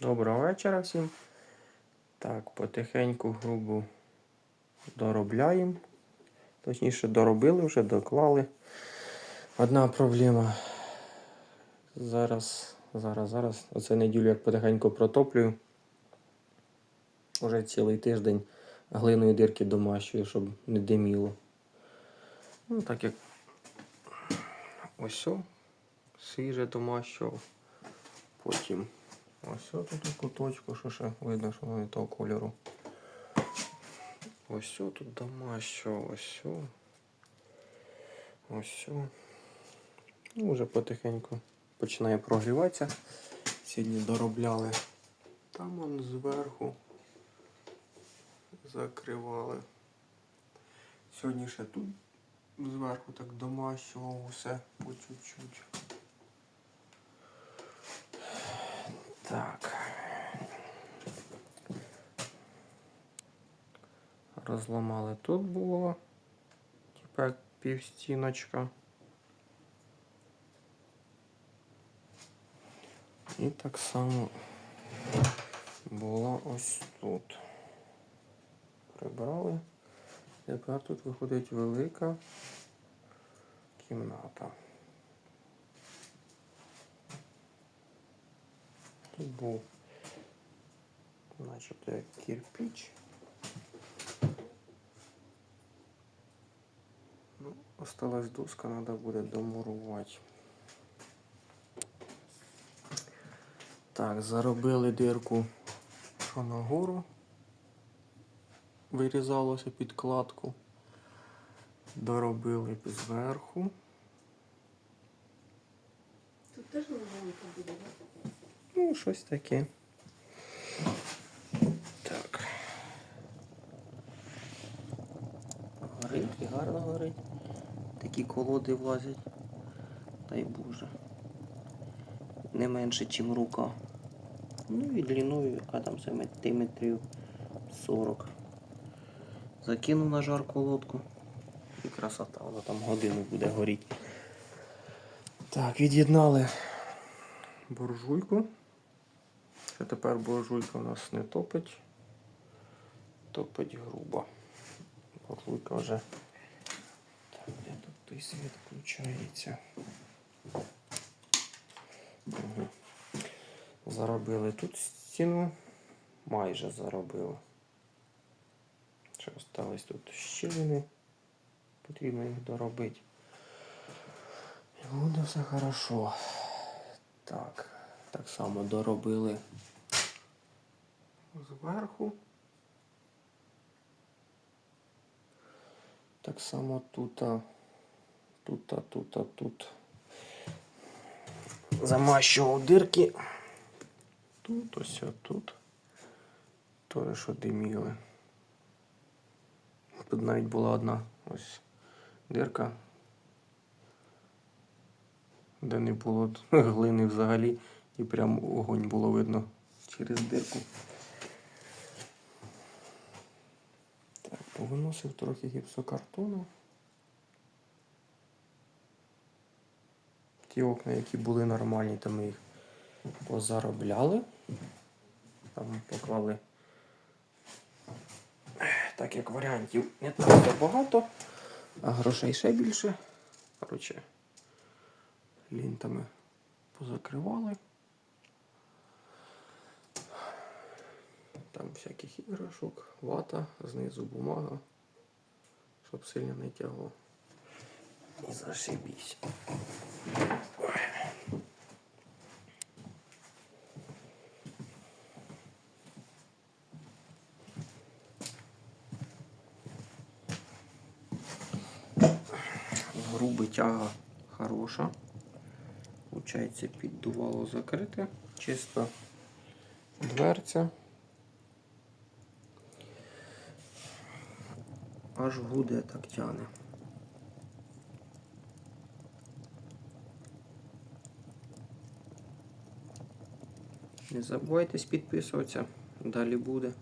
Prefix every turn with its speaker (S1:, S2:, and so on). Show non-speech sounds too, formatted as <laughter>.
S1: Доброго вечора всім. Так, потихеньку грубу доробляємо. Точніше, доробили вже, доклали. Одна проблема. Зараз, зараз, зараз. Оце неділю як потихеньку протоплюю. Уже цілий тиждень глиною дирки домащую, щоб не диміло. Ну, так як ось свіже домащував. Потім ось тут у куточку, що ще видно, що воно не того кольору. Ось тут домащував, ось. Ось о. Ну, вже потихеньку починає прогріватися. Сьогодні доробляли. Там он зверху закривали. Сьогодні ще тут зверху так домащував усе по чуть-чуть. Так. Розламали тут було. Типа як півстіночка. І так само було ось тут. Прибрали. Тепер тут виходить велика кімната. Був начебто як кирпич. Ну, осталась доска, треба буде домурувати. Так, заробили дирку, що нагору вирізалося підкладку. Доробили зверху.
S2: Тут теж вагонка буде, так?
S1: Ну, щось таке. Так. Горить і гарно горить. Такі колоди влазять. Дай Боже. Не менше, ніж рука. Ну і длиною, яка там сантиметрів 40. Закинув на жар колодку. І красота, вона там годину буде горіти. Так, від'єднали буржуйку. Що тепер буржуйка у нас не топить. Топить грубо. Буржуйка вже. Так, де тут той світ включається? Угу. Заробили тут стіну. Майже заробили. Ще остались тут щілини. Потрібно їх доробити. І буде все хорошо. Так, так само доробили зверху. Так само тут, тут, тут, тут. Замащував дирки. Тут, ось тут. То, що диміли. Тут навіть була одна ось дирка, де не було <laughs> глини взагалі, і прям огонь було видно через дирку. Так, повиносив трохи гіпсокартону. Ті окна, які були нормальні, то ми їх позаробляли. Там поклали так як варіантів не так багато, а грошей ще більше. Коротше, лінтами позакривали. Там всяких іграшок, вата, знизу бумага, щоб сильно не тягло. І зашибісь. грубий тяга хороша. Получається, піддувало закрите, чисто дверця. Аж гуде так тяне. Не забувайтесь підписуватися, далі буде.